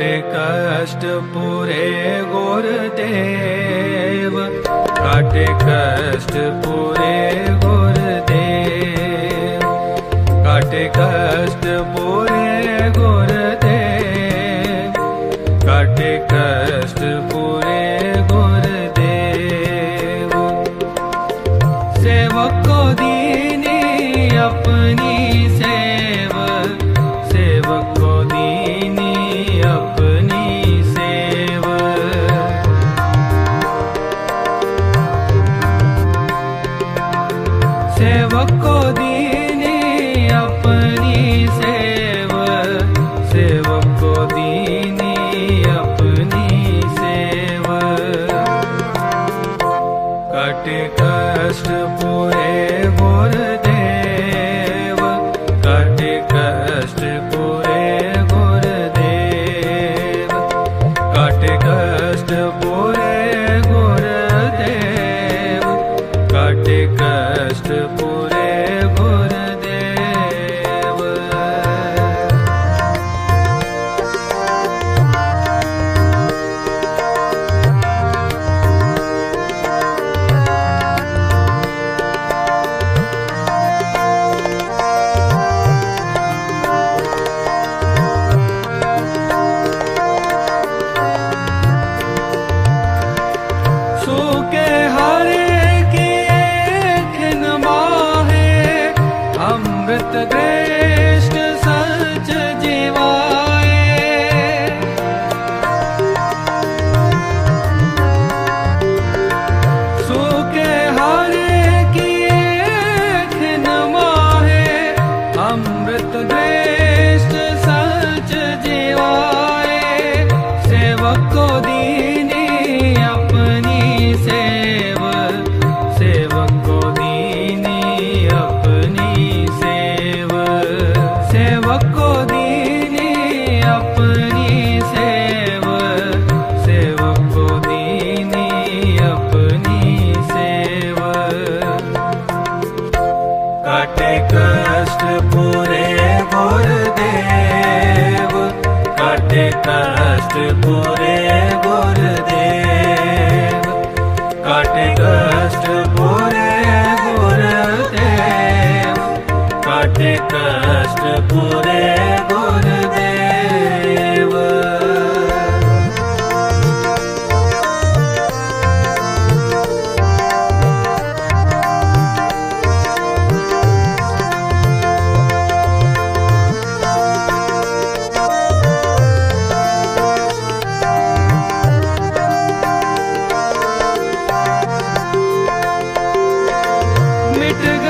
ਕਟ ਕਸ਼ਟ ਪੂਰੇ ਗੁਰਦੇਵ। ਕਟ ਕਸ਼ਟ ਪੂਰੇ ਗੁਰਦੇਵ। ਕਟ ਕਸ਼ਟ ਪੂਰੇ ਗੁਰਦੇਵ। ਕਟ ਕਸ਼ਟ ਪੂਰੇ ਗੁਰਦੇਵ। ਸੇਵਕੋ ਦੀਨੀ ਆਪਣੀ ਸੇ ਪੂਰੇ ਗੁਰਦੇਵ। ਕਟ ਕਸ਼ਟ ਪੂਰੇ ਗੁਰਦੇਵ। ਕਟ ਕਸ਼ਟ ਕਸ਼ਟ ਪੂਰੇ ਗੁਰਦੇਵ ਮਿਟ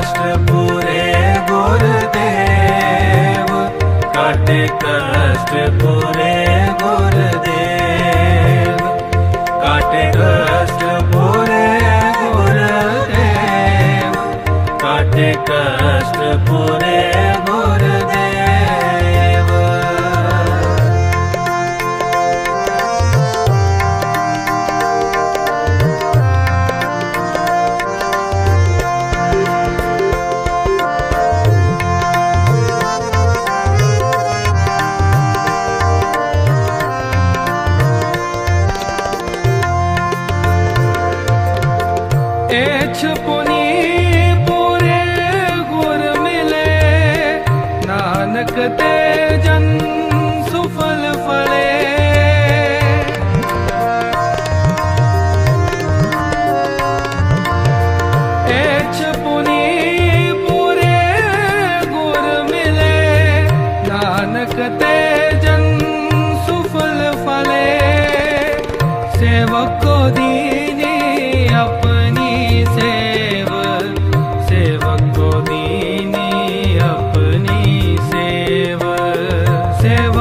ਕਸ਼ਟ ਪੂਰੇ ਗੁਰਦੇਵ ਕਾਟੇ ਕਸ਼ਟ ਪੂਰੇ ਗੁਰਦੇਵ ਕਾਟੇ ਕਸ਼ਟ ਪੂਰੇ ਗੁਰਦੇਵ ਕਾਟੇ ਕਸ਼ਟ ਪੂਰੇ ਨਾਨਕ ਤੇ ਜਨ ਸੁਫਲ ਫਲੇ ਏਚ ਪੁਨੀ ਪੂਰੇ ਗੁਰ ਮਿਲੇ ਨਾਨਕ ਤੇ ਸੁਫਲ ਫਲੇ ਸੇਵਕੋ ਦੀ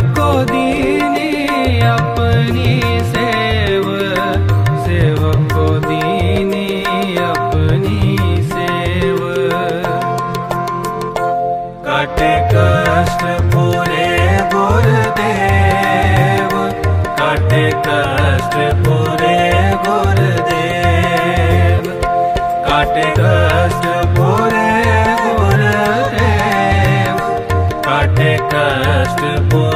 सबको दीने अपनी सेव, सेवक को दीने अपनी सेव। कटे कष्ट पूरे गुरुदेव, कटे कष्ट पूरे गुरुदेव। कटे कष्ट पूरे कटे कष्ट पूरे